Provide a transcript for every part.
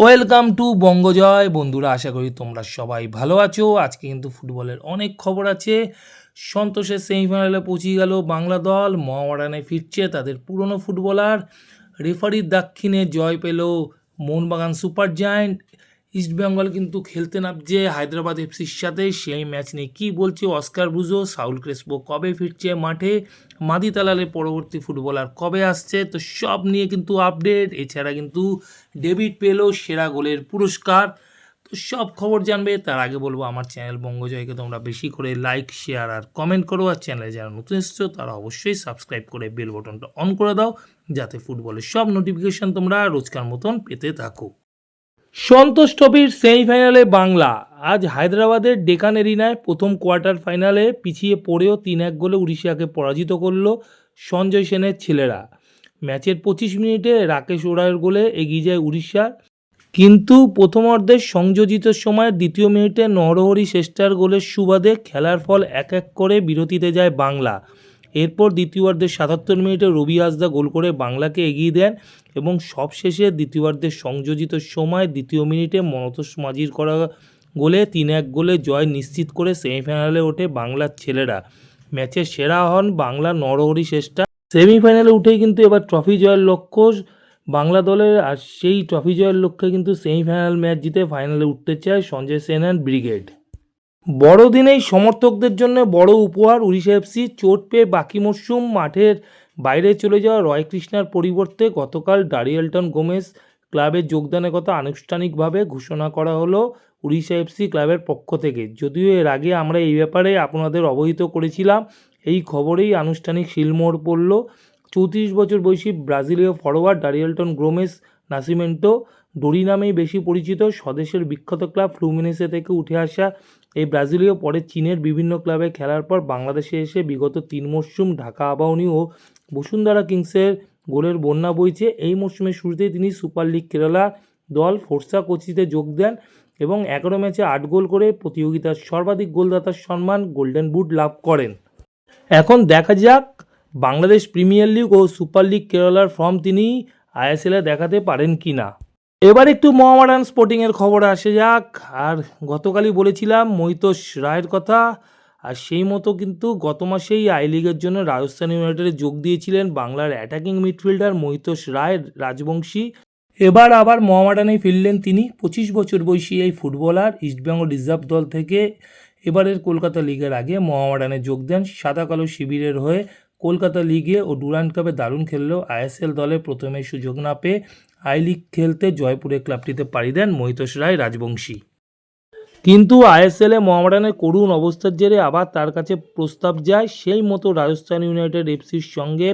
Welcome to বঙ্গজয় বন্ধুরা, আশা করি তোমরা সবাই ভালো আছো। আজকে কিন্তু ফুটবলের অনেক খবর আছে। সন্তোষের সেমিফাইনালে পৌঁছে গেল বাংলা দল। মহামারানে ফিরছে তাদের পুরনো ফুটবলার। রেফারির দাক্ষিণে জয় পেল মোহনবাগান সুপার জায়ান্ট। ইস্টবেঙ্গল কিন্তু খেলতে নামছে হায়দ্রাবাদ এফসির সাথে। সেই ম্যাচ নিয়ে কী বলছে অস্কার ব্রুজো সাউল ক্রেসপো কবে ফিরছে মাঠে? মাদি তালালের পরবর্তী ফুটবলার কবে আসছে? তো সব নিয়ে কিন্তু আপডেট। এছাড়া কিন্তু ডেভিড পেল সেরা গোলের পুরস্কার। তো সব খবর জানবে, তার আগে বলব আমার চ্যানেল বঙ্গজয়কে তোমরা বেশি করে লাইক, শেয়ার আর কমেন্ট করো। আর চ্যানেলে যারা নতুন এসছো, তারা অবশ্যই সাবস্ক্রাইব করে বেল বটনটা অন করে দাও, যাতে ফুটবলের সব নোটিফিকেশান তোমরা রোজকার মতন পেতে থাকো। সন্তোষ ট্রফির সেমিফাইনালে বাংলা। আজ হায়দ্রাবাদের ডেকান এরিনায় প্রথম কোয়ার্টার ফাইনালে পিছিয়ে পড়েও তিন এক গোলে উড়িষ্যাকে পরাজিত করল সঞ্জয় সেনের ছেলেরা। ম্যাচের পঁচিশ মিনিটে রাকেশ ওরায়ের গোলে এগিয়ে যায় উড়িষ্যা। কিন্তু প্রথমার্ধের সংযোজিত সময় দ্বিতীয় মিনিটে নরহরি শ্রেষ্ঠার গোলের সুবাদে খেলার ফল এক এক করে বিরতিতে যায় বাংলা। এরপর দ্বিতীয়ার্ধের সাতাত্তর মিনিটে রবি হাসদা গোল করে বাংলাকে এগিয়ে দেন এবং সবশেষে দ্বিতীয়ার্ধের সংযোজিত সময় দ্বিতীয় মিনিটে মনতোষ মাঝির করা গোলে তিন এক গোলে জয় নিশ্চিত করে সেমিফাইনালে ওঠে বাংলার ছেলেরা। ম্যাচে সেরা হন বাংলা নরহরি শ্রেষ্ঠা সেমিফাইনালে উঠেই কিন্তু এবার ট্রফি জয়ের লক্ষ্য বাংলা দলের, আর সেই ট্রফি জয়ের লক্ষ্যে কিন্তু সেমিফাইনাল ম্যাচ জিতে ফাইনালে উঠতে চায় সঞ্জয় সেন অ্যান্ড ব্রিগেড। বড়দিনেই সমর্থকদের জন্য বড় উপহার উড়িষ্যা এফসি চোট পেয়ে বাকি মরশুম মাঠের বাইরে চলে যাওয়া রয় কৃষ্ণার পরিবর্তে গতকাল ডারিয়েলটন গোমেজ ক্লাবে যোগদানের কথা আনুষ্ঠানিকভাবে ঘোষণা করা হলো উড়িষ্যা এফসি ক্লাবের পক্ষ থেকে। যদিও এর আগে আমরা এই ব্যাপারে আপনাদের অবহিত করেছিলাম, এই খবরেই আনুষ্ঠানিক শিলমোহর পড়ল। চৌত্রিশ বছর বয়সী ব্রাজিলীয় ফরোয়ার্ড ডারিয়েলটন গ্রোমেস নাসিমেন্টো, ডোরি নামেই বেশি পরিচিত, স্বদেশের বিখ্যাত ক্লাব ফ্লুমিনেসে থেকে উঠে আসা এই ব্রাজিলীয় পরে চীনের বিভিন্ন ক্লাবে খেলার পর বাংলাদেশে এসে বিগত তিন মরশুম ঢাকা আবাহনী ও বসুন্ধরা কিংসের গোলের বন্যা বইছে। এই মরশুমের শুরুতেই তিনি সুপার লিগ কেরালা দল ফোর্সা কোচিতে যোগ দেন এবং এগারো ম্যাচে আট গোল করে প্রতিযোগিতার সর্বাধিক গোলদাতার সম্মান গোল্ডেন বুট লাভ করেন। এখন দেখা যাক বাংলাদেশ প্রিমিয়ার লিগ ও সুপার লিগ কেরালার ফর্ম তিনি আইএসএলে দেখাতে পারেন কি না এবার একটু মোহামেডান স্পোর্টিংয়ের খবর আসে যাক। আর গতকালই বলেছিলাম মৈতোষ রায়ের কথা, আর সেই মতো কিন্তু গত মাসেই আই লিগের জন্য রাজস্থান ইউনাইটেডে যোগ দিয়েছিলেন বাংলার অ্যাটাকিং মিডফিল্ডার মৈতোষ রায় রাজবংশী। এবার আবার মোহামেডানেই ফিরলেন তিনি, পঁচিশ বছর বয়সী এই ফুটবলার ইস্টবেঙ্গল রিজার্ভ দল থেকে। এবারের কলকাতা লিগের আগে মোহামেডানে যোগ দেন, সাদা কালো শিবিরের হয়ে কলকাতা লিগে ও ডুরান্ট কাপে দারুণ খেললেও আইএসএল দলে প্রথমে সুযোগ না পেয়ে আই লিগ খেলতে জয়পুরে ক্লাবটিতে পাড়ি দেন মহিতোষ রায়, রাজবংশী। কিন্তু আইএসএলে মোহামেডানের করুণ অবস্থার জেরে আবার তার কাছে প্রস্তাব যায় সেই মতো রাজস্থান ইউনাইটেড এফসির সঙ্গে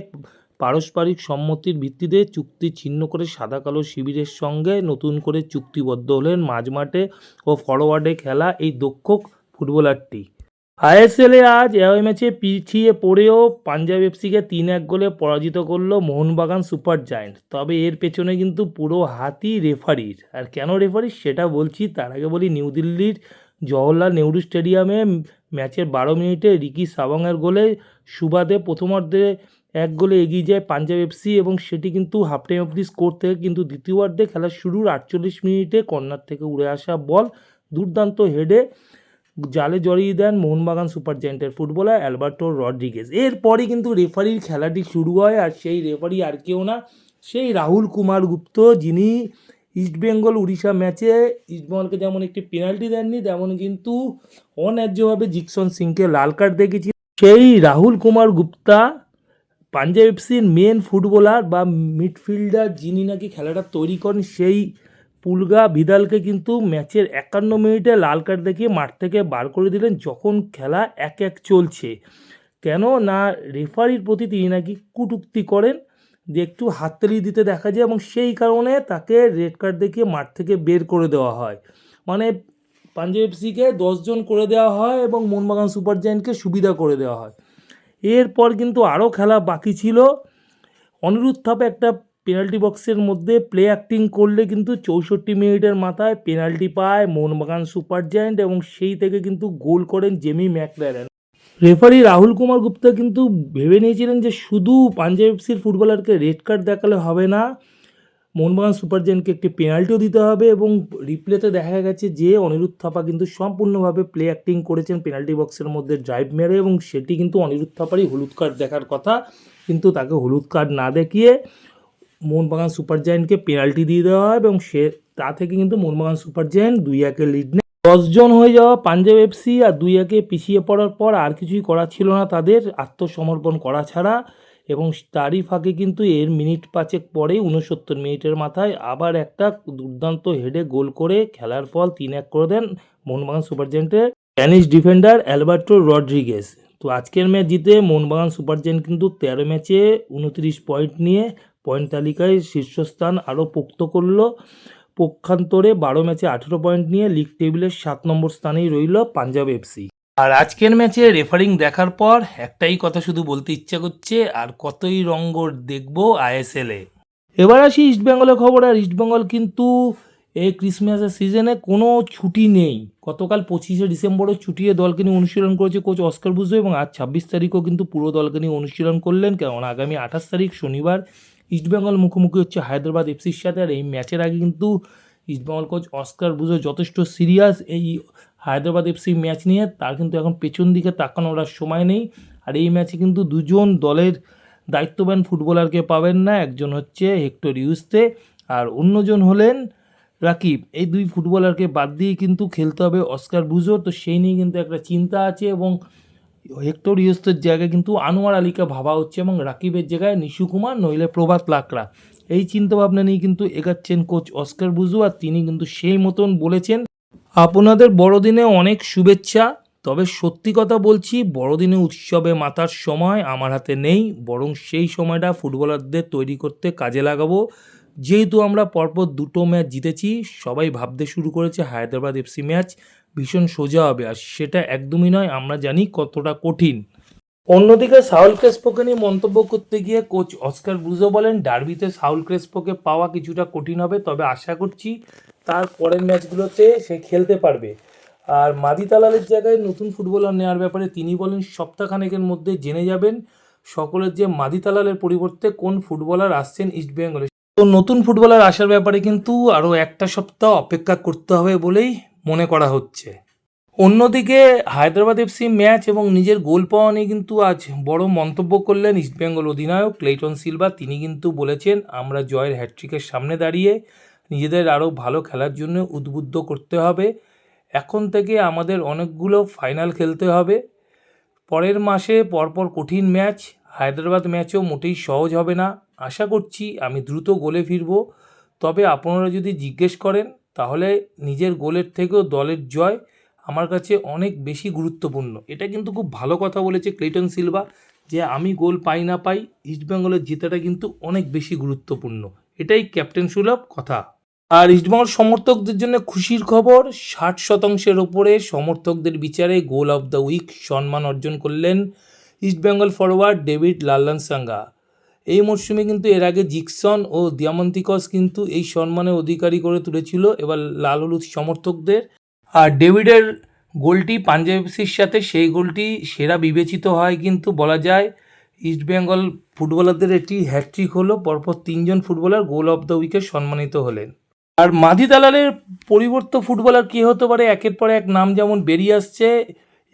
পারস্পরিক সম্মতির ভিত্তিতে চুক্তি ছিন্ন করে সাদা কালো শিবিরের সঙ্গে নতুন করে চুক্তিবদ্ধ হলেন মাঝমাঠে ও ফরওয়ার্ডে খেলা এই দক্ষ ফুটবলারটি। আইএসএলে আজ এওয়ে ম্যাচে পিছিয়ে পড়েও পাঞ্জাব এফসিকে তিন এক গোলে পরাজিত করল মোহনবাগান সুপার জায়েন্ট তবে এর পেছনে কিন্তু পুরো হাতি রেফারির। আর কেন রেফারির সেটা বলছি, তার আগে বলি নিউ দিল্লির জওহরলাল নেহরু স্টেডিয়ামে ম্যাচের বারো মিনিটে রিকি সাবংয়ের গোলে সুবাদে প্রথমার্ধে এক গোলে এগিয়ে যায় পাঞ্জাব এফসি এবং সেটি কিন্তু half time of the score থেকে কিন্তু দ্বিতীয়ার্ধে খেলা শুরুর আটচল্লিশ মিনিটে কর্নার থেকে উড়ে আসা বল দুর্দান্ত হেডে জালে জড়িয়ে দেন মোহনবাগান সুপার জায়েন্টের ফুটবলার অ্যালবার্টো রড্রিগেজ। এরপরই কিন্তু রেফারির খেলাটি শুরু হয় আর সেই রেফারি আর কেউ না, সেই রাহুল কুমার গুপ্ত যিনি ইস্টবেঙ্গল উড়িষ্যা ম্যাচে ইস্টবেঙ্গলকে যেমন একটি পেনাল্টি দেননি, তেমন কিন্তু অন্যায্যভাবে জিকসন সিংকে লাল কার্ড দেখেছি সেই রাহুল কুমার গুপ্তা পাঞ্জাব এফসির মেন ফুটবলার বা মিডফিল্ডার যিনি নাকি খেলাটা তৈরি করেন, সেই পুলগা ভিদালকে কিন্তু ম্যাচের একান্ন মিনিটে লাল কার্ড দেখিয়ে মাঠ থেকে বার করে দিলেন যখন খেলা এক এক চলছে। কেন না রেফারির প্রতি তিনি নাকি কুটুক্তি করেন? যে একটু হাততালি দিতে দেখা যায় এবং সেই কারণে তাকে রেড কার্ড দেখিয়ে মাঠ থেকে বের করে দেওয়া হয়। মানে পাঞ্জাব এফসিকে দশজন করে দেওয়া হয় এবং মোহনবাগান সুপার জায়েন্টকে সুবিধা করে দেওয়া হয়। এরপর কিন্তু আরও খেলা বাকি ছিল। অনিরুদ্ধ থাপে একটা পেনাল্টি বক্সের মধ্যে প্লে অ্যাক্টিং করলে কিন্তু চৌষট্টি মিনিটের মাথায় পেনাল্টি পায় মোহনবাগান সুপার জায়েন্ট এবং সেই থেকে কিন্তু গোল করেন Jamie Maclaren. Referee Rahul Kumar Gupta কিন্তু ভেবে নিয়েছিলেন যে শুধু পাঞ্জাব এফসির ফুটবলারকে রেড কার্ড দেখালে হবে না মোহনবাগান সুপার জায়ান্টকে একটি পেনাল্টিও দিতে হবে এবং রিপ্লেতে দেখা গেছে যে অনিরুদ্ধ থাপা কিন্তু সম্পূর্ণভাবে প্লে অ্যাক্টিং করেছেন পেনাল্টি বক্সের মধ্যে ড্রাইভ মেরে এবং সেটি কিন্তু অনিরুদ্ধ থাপারই হলুদ কার্ড দেখার কথা, কিন্তু তাকে হলুদ কার্ড না দেখিয়ে মোহনবাগান সুপার জায়ান্টকে পেনাল্টি দিয়ে দেওয়া হয় এবং সে, তা থেকে কিন্তু মোহনবাগান সুপার জায়ান্ট দুই একে লিড নেয়। দশজন হয়ে যাওয়া পাঞ্জাব এফসি আর দুই একে পিছিয়ে পড়ার পর আর কিছুই করা ছিল না তাদের। আত্মসমর্পণ করা ছাড়া এবং তারই ফাঁকে কিন্তু এর মিনিট পাঁচেক পরেই উনসত্তর মিনিটের মাথায় আবার একটা দুর্দান্ত হেডে গোল করে খেলার ফল তিন এক করে দেন মোহনবাগান সুপার জায়েন্টের স্প্যানিশ ডিফেন্ডার অ্যালবার্টো রড্রিগেস তো আজকের ম্যাচ জিতে মোহনবাগান সুপার জায়েন্ট কিন্তু তেরো ম্যাচে উনত্রিশ পয়েন্ট নিয়ে পয়েন্ট তালিকায় শীর্ষস্থান আরও পোক্ত করল। পক্ষান্তরে বারো ম্যাচে আঠেরো পয়েন্ট নিয়ে লিগ টেবিলের সাত নম্বর স্থানেই রইল পাঞ্জাব এফসি আর আজকের ম্যাচে রেফারিং দেখার পর একটাই কথা শুধু বলতে ইচ্ছা করছে, আর কতই রঙ্গ দেখব আইএসএলে এবার আসি ইস্টবেঙ্গলের খবর, আর ইস্টবেঙ্গল কিন্তু এই ক্রিসমাসের সিজনে কোনো ছুটি নেই। গতকাল পঁচিশে ডিসেম্বরও ছুটিয়ে দলকে নিয়ে অনুশীলন করেছে কোচ অস্কার বুঝো এবং আজ ছাব্বিশ তারিখও কিন্তু পুরো দলকে নিয়ে অনুশীলন করলেন কারণ আগামী আঠাশ তারিখ শনিবার ইস্টবেঙ্গল মুখোমুখি হচ্ছে হায়দ্রাবাদ এফসির সাথে। আর এই ম্যাচের আগে কিন্তু ইস্টবেঙ্গল কোচ অস্কার বুঝো যথেষ্ট সিরিয়াস এই হায়দ্রাবাদ এফসি ম্যাচ নিয়ে। তার কিন্তু এখন পেছন দিকে তাকানোর আর সময় নেই। আর এই ম্যাচে কিন্তু দুজন দলের দায়িত্ববান ফুটবলারকে পাবেন না। একজন হচ্ছে হেক্টর ইউস্তে আর অন্যজন হলেন রাকিব। এই দুই ফুটবলারকে বাদ দিয়ে কিন্তু খেলতে হবে অস্কার বুঝো। তো সেই নিয়ে কিন্তু একটা চিন্তা আছে এবং হেক্টর ইউস্তের জায়গায় কিন্তু আনোয়ার আলীকে ভাবা হচ্ছে এবং রাকিবের জায়গায় নিশু কুমার, নইলে প্রভাত লাকড়া। এই চিন্তাভাবনা নিয়ে কিন্তু এগাচ্ছেন কোচ অস্কার বুজু আর তিনি কিন্তু সেই মতন বলেছেন, আপনাদের বড়দিনে অনেক শুভেচ্ছা, তবে সত্যি কথা বলছি, বড়দিনে উৎসবে মাতার সময় আমার হাতে নেই, বরং সেই সময়টা ফুটবলারদের তৈরি করতে কাজে লাগাবো। যেহেতু আমরা পরপর দুটো ম্যাচ জিতেছি, সবাই ভাবতে শুরু করেছে হায়দ্রাবাদ এফসি ম্যাচ ভীষণ সোজা হবে, আর সেটা একদমই নয়, আমরা জানি কতটা কঠিন। অন্যদিকে সাউল ক্রেসপোকে নিয়ে মন্তব্য করতে গিয়ে কোচ অস্কার ব্রুজো বলেন, ডার্বিতে সাউল ক্রেসপোকে পাওয়া কিছুটা কঠিন হবে, তবে আশা করছি তার পরের ম্যাচগুলোতে সে খেলতে পারবে। আর মাদি তালালের জায়গায় নতুন ফুটবলার নেওয়ার ব্যাপারে তিনি বলেন, সপ্তাহখানেকের মধ্যে জেনে যাবেন সকলের যে মাদি তালালের পরিবর্তে কোন ফুটবলার আসছেন ইস্টবেঙ্গলে তো নতুন ফুটবলার আসার ব্যাপারে কিন্তু আরও একটা সপ্তাহ অপেক্ষা করতে হবে বলেই মনে করা হচ্ছে। অন্যদিকে হায়দ্রাবাদ এফসি ম্যাচ এবং নিজের গোল পাওয়া নিয়ে কিন্তু আজ বড় মন্তব্য করলেন ইস্টবেঙ্গল অধিনায়ক ক্লেটন সিলভা। তিনি কিন্তু বলেছেন, আমরা জয়ের হ্যাট্রিকের সামনে দাঁড়িয়ে নিজেদের আরও ভালো খেলার জন্য উদ্বুদ্ধ করতে হবে। এখন থেকে আমাদের অনেকগুলো ফাইনাল খেলতে হবে। পরের মাসে পরপর কঠিন ম্যাচ। হায়দ্রাবাদ ম্যাচও মোটেই সহজ হবে না। আশা করছি আমি দ্রুত গোলে ফিরব। তবে আপনারা যদি জিজ্ঞেস করেন তাহলে নিজের গোলের থেকেও দলের জয় আমার কাছে অনেক বেশি গুরুত্বপূর্ণ। এটা কিন্তু খুব ভালো কথা বলেছে ক্লেটন সিলভা যে আমি গোল পাই না পাই ইস্টবেঙ্গলের জেতাটা কিন্তু অনেক বেশি গুরুত্বপূর্ণ। এটাই ক্যাপ্টেন সুলভ কথা। আর ইস্টবেঙ্গল সমর্থকদের জন্য খুশির খবর, ষাট শতাংশের ওপরে সমর্থকদের বিচারে গোল অফ দ্য উইক সম্মান অর্জন করলেন East Bengal forward David Lalhlansanga. এই মরশুমে কিন্তু এর আগে জিকসন ও দিয়ামন্তিকস কিন্তু এই সম্মানের অধিকারী করে তুলেছিল। এবার লাল হলুদ সমর্থকদের। আর ডেভিডের গোলটি পাঞ্জাব এফসির সাথে সেই গোলটি সেরা বিবেচিত হয় কিন্তু বলা যায় ইস্টবেঙ্গল ফুটবলারদের একটি হ্যাট্রিক হলো। পরপর তিনজন ফুটবলার গোল অফ দ্য উইকে সম্মানিত হলেন। আর মাধি দালালের পরিবর্ত ফুটবলার কে হতে পারে? একের পর এক নাম যেমন বেরিয়ে আসছে।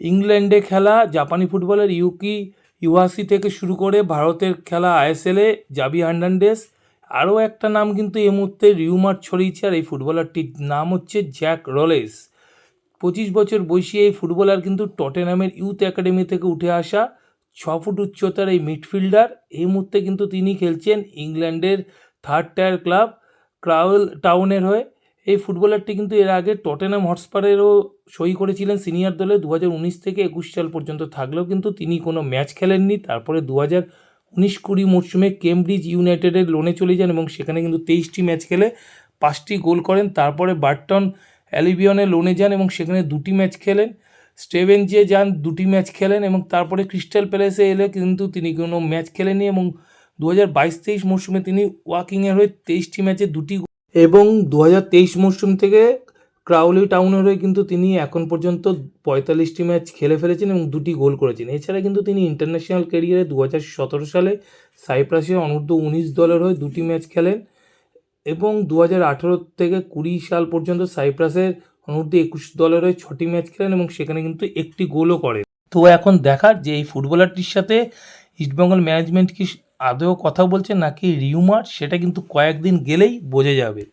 ইংল্যান্ডে খেলা, জাপানি ফুটবলার ইউকি ইউহাসি থেকে শুরু করে ভারতের খেলা আইএসএলে জাবি হার্নান্ডেস আরও একটা নাম কিন্তু এই মুহূর্তে রিউমার ছড়িয়েছে, আর এই ফুটবলারটির নাম হচ্ছে জ্যাক রলেস। পঁচিশ বছর বয়সী এই ফুটবলার কিন্তু টটেনামের ইউথ একাডেমি থেকে উঠে আসা ছ ফুট উচ্চতার এই মিডফিল্ডার। এই মুহূর্তে কিন্তু তিনি খেলছেন ইংল্যান্ডের থার্ড টায়ার ক্লাব ক্রাউল টাউনের হয়ে। এই ফুটবলারটি কিন্তু এর আগে টটেনাম হটস্পারেরও সই করেছিলেন সিনিয়র দলে দু হাজার উনিশ থেকে একুশ সাল পর্যন্ত থাকলেও কিন্তু তিনি কোনো ম্যাচ খেলেননি। তারপরে দু হাজার উনিশ কুড়ি মরশুমে কেমব্রিজ ইউনাইটেডের লোনে চলে যান এবং সেখানে কিন্তু তেইশটি ম্যাচ খেলে পাঁচটি গোল করেন। তারপরে বার্টন অ্যালিবিয়নে লোনে যান এবং সেখানে দুটি ম্যাচ খেলেন। স্টেভেনজে যান, দুটি ম্যাচ খেলেন এবং তারপরে ক্রিস্টাল প্যালেসে এলে কিন্তু তিনি কোনো ম্যাচ খেলেননি এবং দু হাজার বাইশ তেইশ মরশুমে তিনি ওয়াকিংয়ের হয়ে তেইশটি ম্যাচে দুটি এবং দু মরশুম থেকে ক্রাউলি টাউনের হয়ে কিন্তু তিনি এখন পর্যন্ত পঁয়তাল্লিশটি ম্যাচ খেলে ফেলেছেন এবং দুটি গোল করেছেন। এছাড়া কিন্তু তিনি ইন্টারন্যাশনাল ক্যারিয়ারে দু সতেরো সালে সাইপ্রাসের অনূর্ধ্ব উনিশ দলের হয়ে দুটি ম্যাচ খেলেন এবং দু আঠেরো থেকে কুড়ি সাল পর্যন্ত সাইপ্রাসের অনূর্ধ্ব একুশ দলের হয়ে ছটি ম্যাচ খেলেন এবং সেখানে কিন্তু একটি গোলও করেন। তো এখন দেখার যে এই ফুটবলারটির সাথে ইস্টবেঙ্গল ম্যানেজমেন্ট কি আদৌ কথা বলছে নাকি রিউমার সেটা কিন্তু কয়েকদিন গেলেই বোঝা যাবে।